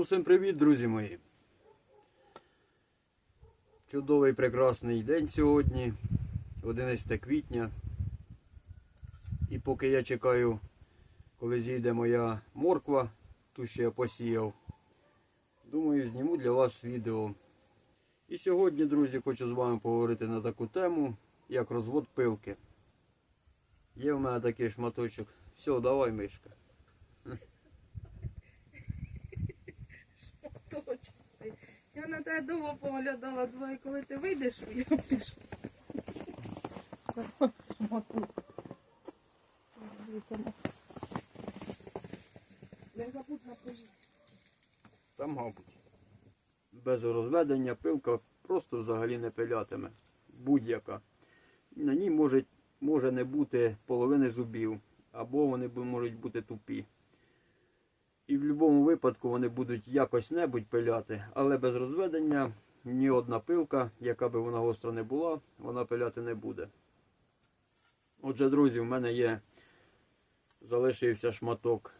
Знову всім привіт, друзі мої. Чудовий прекрасний день сьогодні, 11 квітня. І поки я чекаю, коли зійде моя морква, ту, що я посіяв, думаю, зніму для вас відео. І сьогодні, друзі, хочу з вами поговорити на таку тему, як розвод пилки. Є в мене такий шматочок. Все, давай, мишка. Точно. ти. Я на тебе довго поглядала, думаю, коли ти вийдеш, я на. Там, мабуть. Без розведення пилка просто взагалі не пилятиме. Будь-яка. На ній може, може не бути половини зубів, або вони можуть бути тупі. І в будь-якому випадку вони будуть якось небудь пиляти, але без розведення ні одна пилка, яка би вона гостра не була, вона пиляти не буде. Отже, друзі, в мене є залишився шматок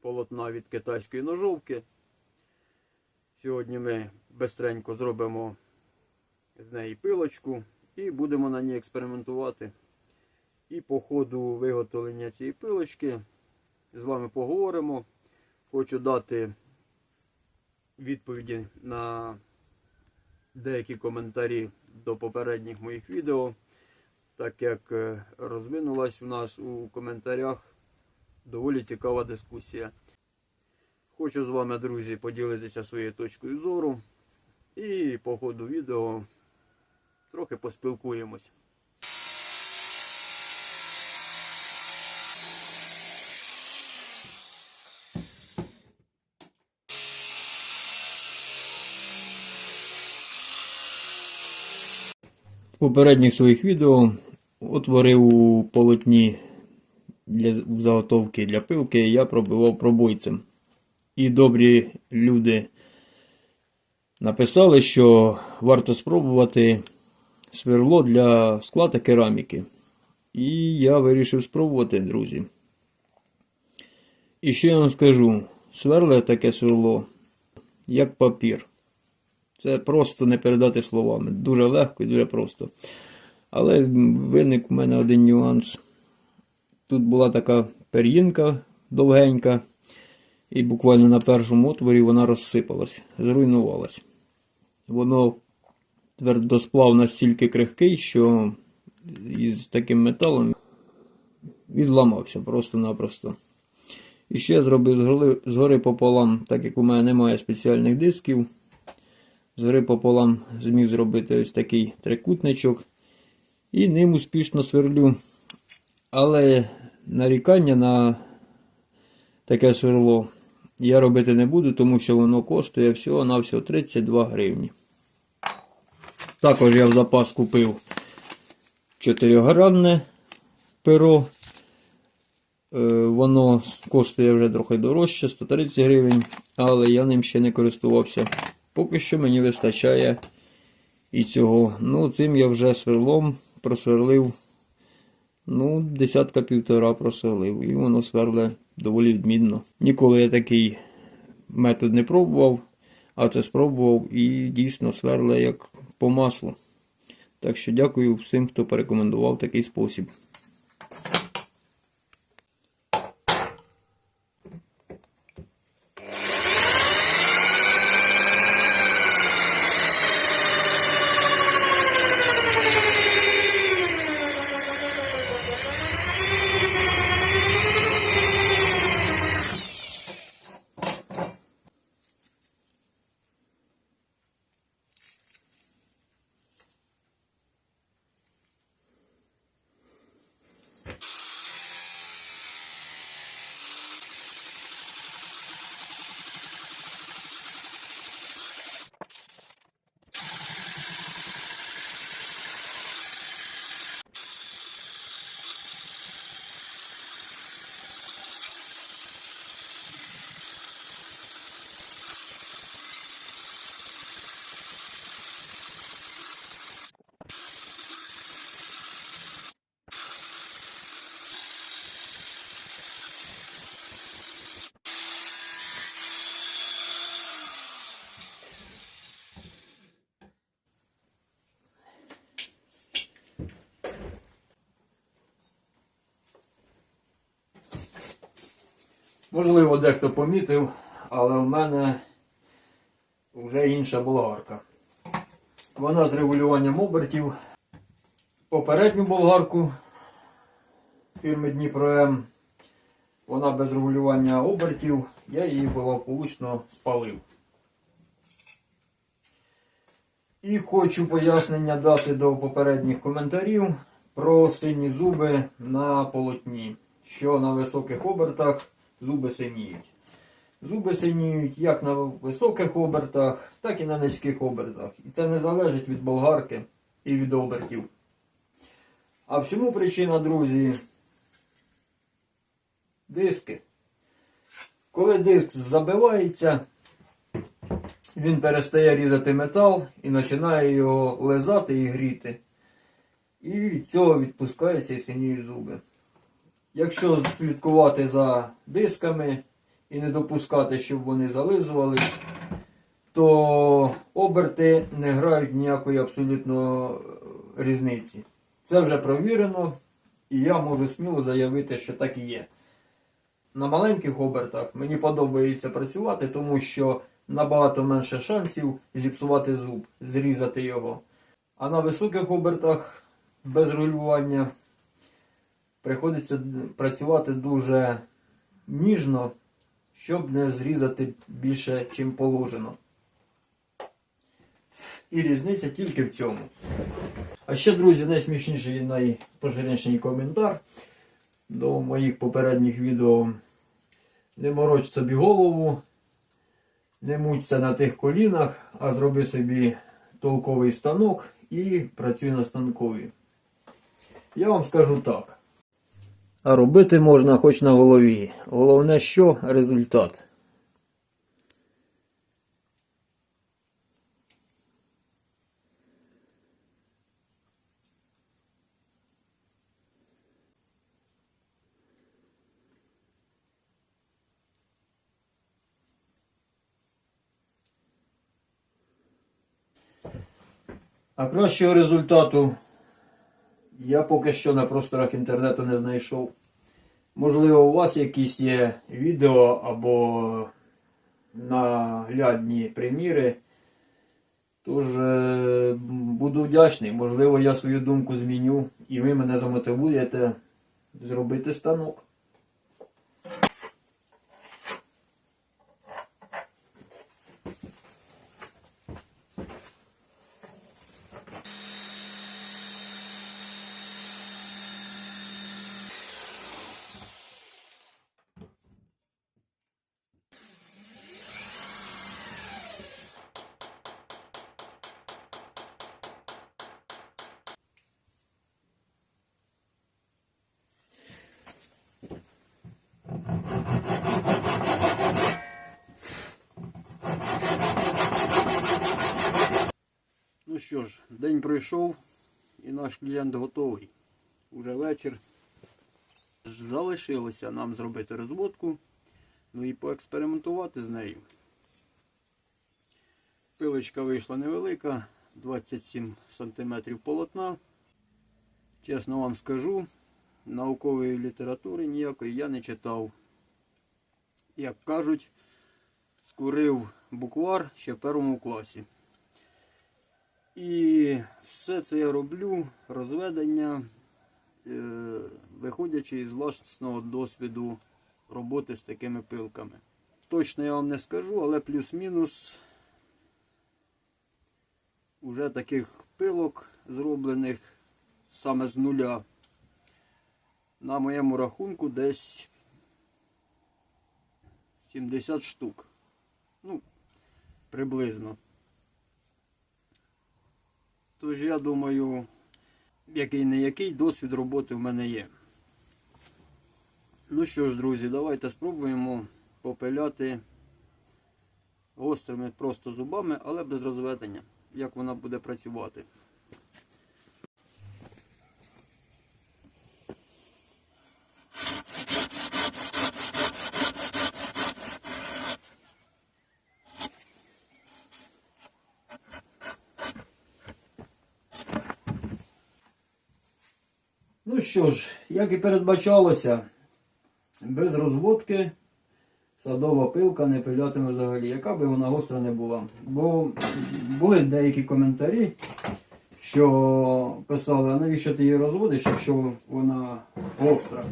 полотна від китайської ножовки. Сьогодні ми бистренько зробимо з неї пилочку і будемо на ній експериментувати. І по ходу виготовлення цієї пилочки з вами поговоримо. Хочу дати відповіді на деякі коментарі до попередніх моїх відео, так як е, розвинулась у нас у коментарях доволі цікава дискусія. Хочу з вами, друзі, поділитися своєю точкою зору і по ходу відео трохи поспілкуємось. Попередніх своїх відео утворив у полотні для заготовки для пилки, я пробивав пробойцем. І добрі люди написали, що варто спробувати сверло для скла та кераміки. І я вирішив спробувати, друзі. І що я вам скажу? Сверле таке сверло, як папір. Це просто не передати словами. Дуже легко і дуже просто. Але виник в мене один нюанс. Тут була така пер'їнка довгенька, і буквально на першому отворі вона розсипалась, зруйнувалась. Воно твердосплав настільки крихкий, що із таким металом відламався просто-напросто. І ще зробив згори пополам, так як у мене немає спеціальних дисків. Згори пополам зміг зробити ось такий трикутничок. І ним успішно сверлю. Але нарікання на таке сверло я робити не буду, тому що воно коштує всього-навсього 32 гривні. Також я в запас купив 4-гранне перо. Е, Воно коштує вже трохи дорожче, 130 гривень, але я ним ще не користувався. Поки що мені вистачає і цього. Ну, цим я вже сверлом просверлив. Ну, десятка півтора просверлив. І воно сверле доволі відмінно. Ніколи я такий метод не пробував, а це спробував і дійсно сверле як по маслу. Так що дякую всім, хто порекомендував такий спосіб. Можливо, дехто помітив, але в мене вже інша болгарка. Вона з регулюванням обертів. Попередню болгарку фірми Дніпро М. Вона без регулювання обертів. Я її благополучно спалив. І хочу пояснення дати до попередніх коментарів про сині зуби на полотні, що на високих обертах зуби синіють. Зуби синіють як на високих обертах, так і на низьких обертах. І це не залежить від болгарки і від обертів. А всьому причина, друзі, диски. Коли диск забивається, він перестає різати метал і починає його лизати і гріти. І від цього відпускаються і синіють зуби. Якщо слідкувати за дисками і не допускати, щоб вони зализувались, то оберти не грають ніякої абсолютно е, різниці. Це вже провірено, і я можу сміло заявити, що так і є. На маленьких обертах мені подобається працювати, тому що набагато менше шансів зіпсувати зуб, зрізати його. А на високих обертах без регулювання приходиться працювати дуже ніжно, щоб не зрізати більше, чим положено. І різниця тільки в цьому. А ще, друзі, найсмішніший і найпоширеніший коментар до моїх попередніх відео. Не мороч собі голову, не муться на тих колінах, а зроби собі толковий станок і працюй на станкові. Я вам скажу так. А робити можна хоч на голові. Головне, що результат. А кращого результату я поки що на просторах інтернету не знайшов. Можливо, у вас якісь є відео або наглядні приміри. Тож е, буду вдячний. Можливо, я свою думку зміню і ви мене замотивуєте зробити станок. Ну що ж, день пройшов і наш клієнт готовий. Уже вечір. Залишилося нам зробити розводку, ну і поекспериментувати з нею. Пилочка вийшла невелика, 27 см полотна. Чесно вам скажу, наукової літератури ніякої я не читав. Як кажуть, скурив буквар ще в першому класі. І все це я роблю, розведення, е, виходячи із власного досвіду роботи з такими пилками. Точно я вам не скажу, але плюс-мінус уже таких пилок зроблених саме з нуля. На моєму рахунку десь 70 штук. Ну, приблизно. Тож я думаю, який не який досвід роботи в мене є. Ну що ж, друзі, давайте спробуємо попиляти гострими просто зубами, але без розведення, як вона буде працювати. Що ж, як і передбачалося, без розводки садова пилка не пилятиме взагалі, яка би вона гостра не була. Бо були деякі коментарі, що писали, а навіщо ти її розводиш, якщо вона гостра.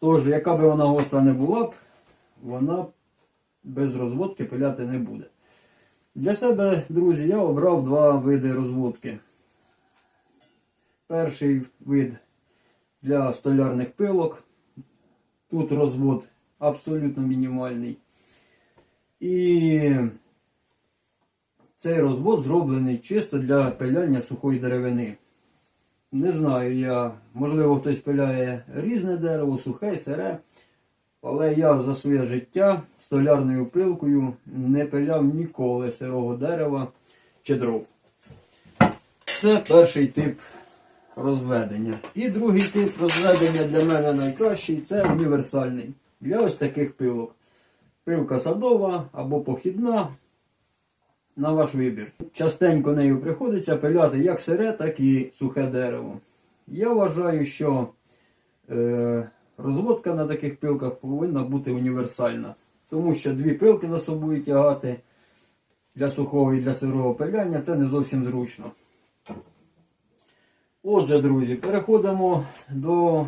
Тож, яка би вона гостра не була б, вона без розводки пиляти не буде. Для себе, друзі, я обрав два види розводки. Перший вид для столярних пилок. Тут розвод абсолютно мінімальний. І цей розвод зроблений чисто для пиляння сухої деревини. Не знаю я, можливо, хтось пиляє різне дерево, сухе, сире. Але я за своє життя столярною пилкою не пиляв ніколи сирого дерева чи дров. Це перший тип розведення. І другий тип розведення для мене найкращий це універсальний. Для ось таких пилок. Пилка садова або похідна. На ваш вибір. Частенько нею приходиться пиляти як сире, так і сухе дерево. Я вважаю, що е, розводка на таких пилках повинна бути універсальна. Тому що дві пилки за собою тягати для сухого і для сирого пиляння це не зовсім зручно. Отже, друзі, переходимо до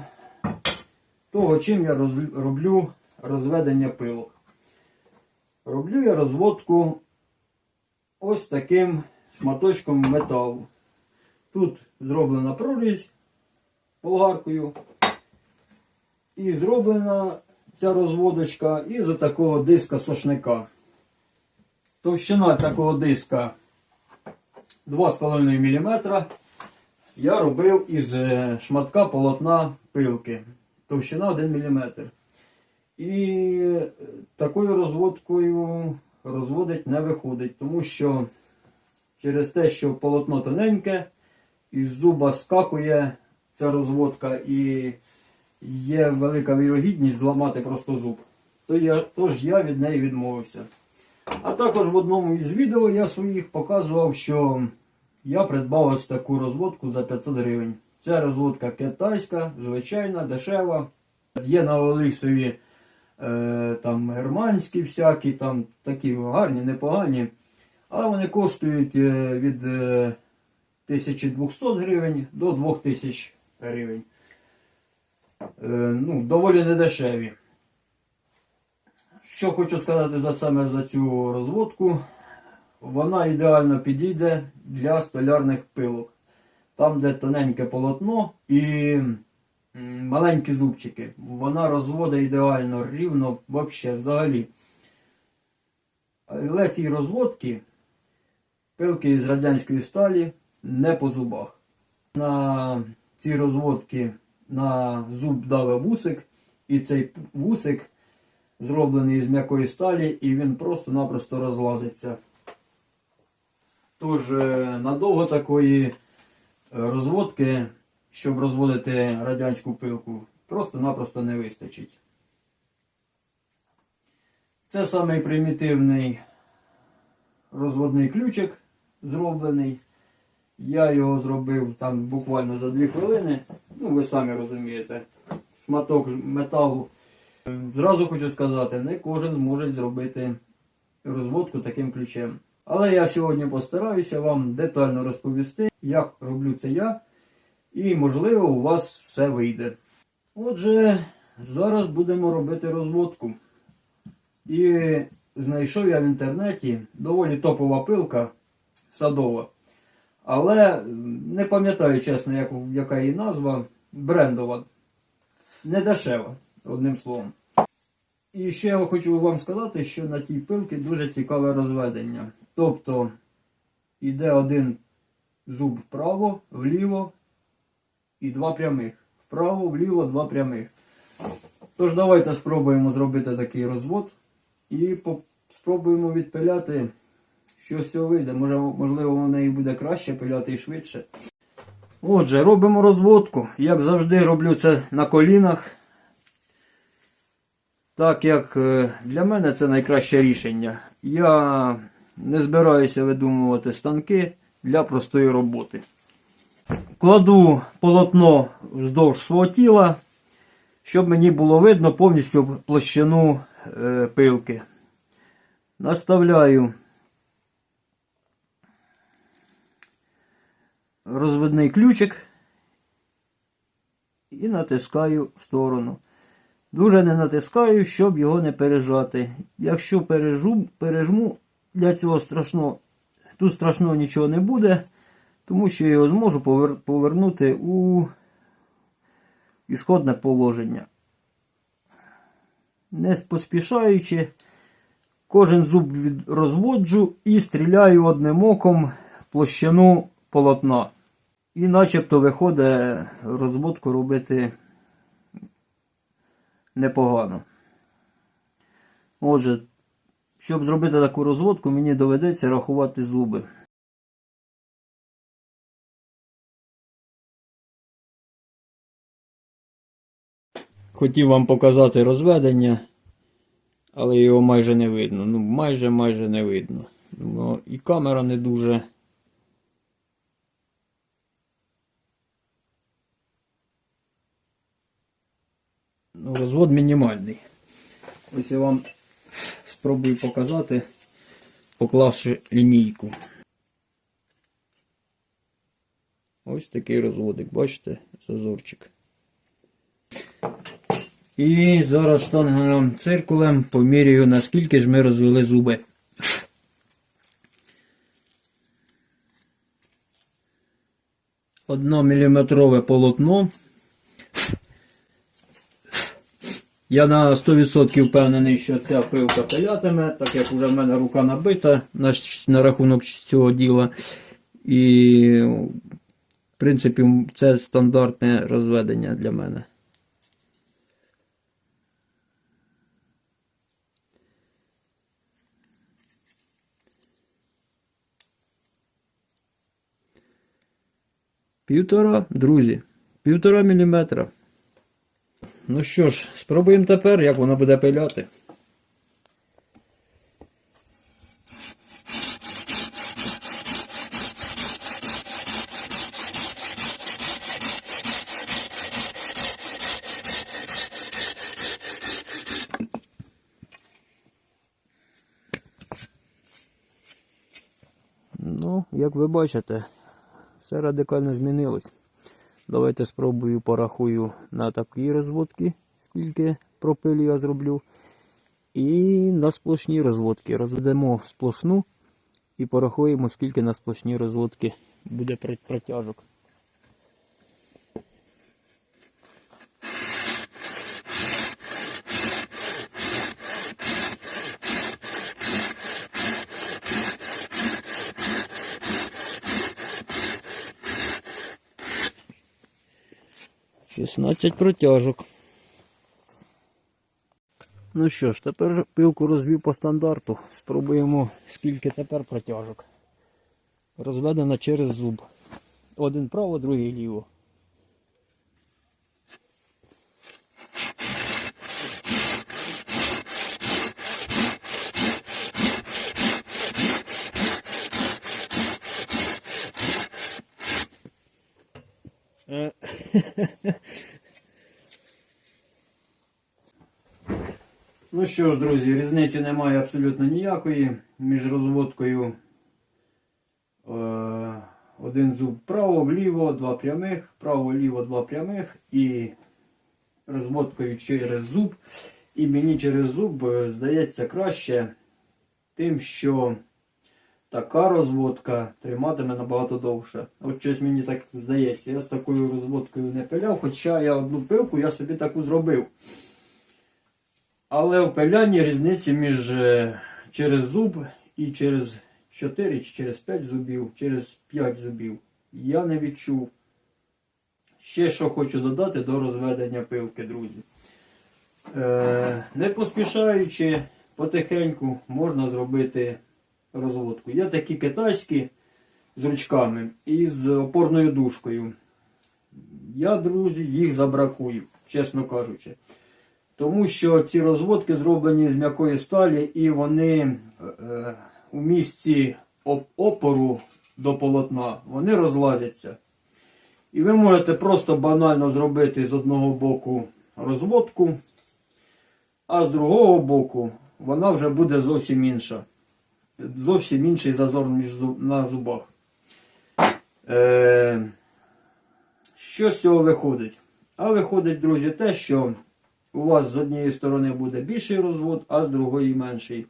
того, чим я роз- роблю розведення пилок. Роблю я розводку ось таким шматочком металу. Тут зроблена прорізь болгаркою. І зроблена ця розводочка із такого диска сошника. Товщина такого диска 2,5 мм. Я робив із е, шматка полотна пилки. Товщина 1 мм. І е, такою розводкою розводить не виходить, тому що через те, що полотно тоненьке, із зуба скакує ця розводка і є велика вірогідність зламати просто зуб. То я, тож я від неї відмовився. А також в одному із відео я своїх показував, що я придбав ось таку розводку за 500 гривень. Ця розводка китайська, звичайна, дешева. Є на Олексові е, там германські всякі, там такі гарні, непогані. Але вони коштують е, від е, 1200 гривень до 2000 гривень. Е, ну, доволі недешеві. Що хочу сказати за саме за цю розводку, вона ідеально підійде для столярних пилок. Там, де тоненьке полотно і маленькі зубчики. Вона розводить ідеально, рівно, вообще, взагалі. Але ці розводки, пилки з радянської сталі, не по зубах. На ці розводки на зуб даве вусик, і цей вусик зроблений з м'якої сталі, і він просто-напросто розлазиться. Тож е, надовго такої е, розводки, щоб розводити радянську пилку, просто-напросто не вистачить. Це самий примітивний розводний ключик зроблений. Я його зробив там буквально за 2 хвилини. Ну, ви самі розумієте. Шматок металу. Е, Зразу хочу сказати, не кожен зможе зробити розводку таким ключем. Але я сьогодні постараюся вам детально розповісти, як роблю це я, і можливо у вас все вийде. Отже, зараз будемо робити розводку. І знайшов я в інтернеті доволі топова пилка садова. Але не пам'ятаю чесно, як, яка її назва. Брендова. Не дешева, одним словом. І ще я хочу вам сказати, що на тій пилці дуже цікаве розведення. Тобто йде один зуб вправо, вліво і два прямих. Вправо, вліво, два прямих. Тож давайте спробуємо зробити такий розвод і спробуємо відпиляти, що з цього вийде. Може, можливо, в неї буде краще пиляти і швидше. Отже, робимо розводку. Як завжди, роблю це на колінах. Так як е, для мене це найкраще рішення. Я не збираюся видумувати станки для простої роботи. Кладу полотно вздовж свого тіла, щоб мені було видно повністю площину е, пилки. Наставляю розводний ключик і натискаю в сторону. Дуже не натискаю, щоб його не пережати. Якщо пережу, пережму, для цього страшно, тут страшного нічого не буде, тому що я його зможу повер- повернути у ісходне положення. Не поспішаючи, кожен зуб від- розводжу і стріляю одним оком площину полотна. І начебто виходить розводку робити непогано. Отже, щоб зробити таку розводку, мені доведеться рахувати зуби. Хотів вам показати розведення, але його майже не видно. Ну, майже майже не видно. Ну, і камера не дуже. Ну, розвод мінімальний. Ось я вам спробую показати, поклавши лінійку. Ось такий розводик, бачите, зазорчик. І зараз штангелем циркулем поміряю, наскільки ж ми розвели зуби. Одно міліметрове полотно. Я на 100% впевнений, що ця пилка пилятиме, так як вже в мене рука набита на, на рахунок цього діла. І, в принципі, це стандартне розведення для мене. Півтора, друзі, півтора міліметра. Ну що ж, спробуємо тепер, як вона буде пиляти. Ну, як ви бачите, все радикально змінилось. Давайте спробую порахую на такій розводці, скільки пропилів я зроблю. І на сплошні розводки. Розведемо сплошну і порахуємо, скільки на сплошні розводки буде протяжок. Шістнадцять протяжок. Ну що ж, тепер пилку розвів по стандарту. Спробуємо, скільки тепер протяжок. Розведена через зуб. Один право, другий ліво. Е, Ну що ж, друзі, різниці немає абсолютно ніякої. Між розводкою е, один зуб вправо, вліво, два прямих, вправо, вліво, два прямих і розводкою через зуб. І мені через зуб е, здається краще тим, що така розводка триматиме набагато довше. От щось мені так здається. Я з такою розводкою не пиляв, хоча я одну пилку я собі таку зробив. Але в пилянні різниці між е, через зуб і через 4 чи через 5 зубів, через 5 зубів я не відчув. Ще що хочу додати до розведення пилки, друзі. Е, не поспішаючи, потихеньку можна зробити розводку. Є такі китайські з ручками і з опорною дужкою. Я, друзі, їх забракую, чесно кажучи. Тому що ці розводки зроблені з м'якої сталі і вони е, у місці опору до полотна вони розлазяться. І ви можете просто банально зробити з одного боку розводку, а з другого боку вона вже буде зовсім інша. Зовсім інший зазор між зуб- на зубах. Е, що з цього виходить? А виходить, друзі, те, що у вас з однієї сторони буде більший розвод, а з другої менший.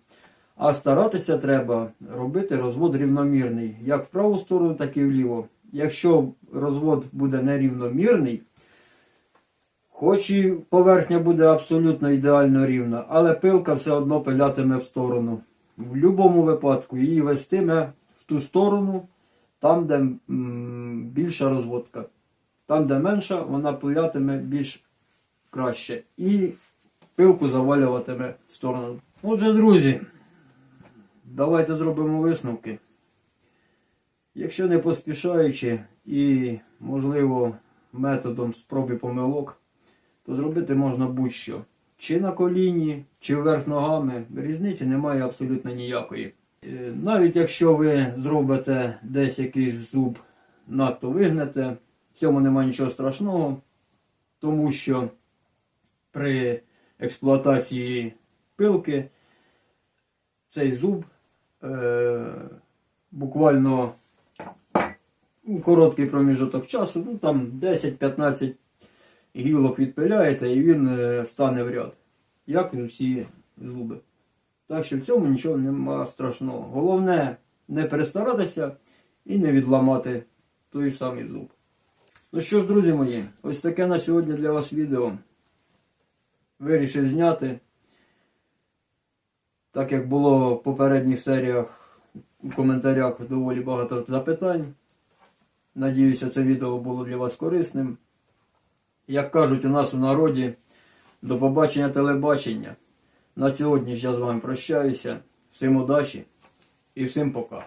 А старатися треба робити розвод рівномірний, як в праву сторону, так і вліво. Якщо розвод буде нерівномірний, хоч і поверхня буде абсолютно ідеально рівна, але пилка все одно пилятиме в сторону. В будь-якому випадку її вестиме в ту сторону, там, де більша розводка. Там, де менша, вона пилятиме більш краще. І пилку завалюватиме в сторону. Отже, друзі, давайте зробимо висновки. Якщо не поспішаючи і, можливо, методом спроби помилок, то зробити можна будь-що. Чи на коліні, чи вверх ногами, різниці немає абсолютно ніякої. Е, Навіть якщо ви зробите десь якийсь зуб надто вигнете, в цьому немає нічого страшного, тому що при експлуатації пилки цей зуб е, буквально у короткий проміжок часу, ну там 10-15 гілок відпиляєте і він е, стане в ряд. Як і всі зуби. Так що в цьому нічого нема страшного. Головне не перестаратися і не відламати той самий зуб. Ну що ж, друзі мої, ось таке на сьогодні для вас відео. Вирішив зняти. Так як було в попередніх серіях у коментарях доволі багато запитань. Надіюся, це відео було для вас корисним. Як кажуть у нас у народі, до побачення телебачення. На сьогодні я з вами прощаюся. Всім удачі і всім пока.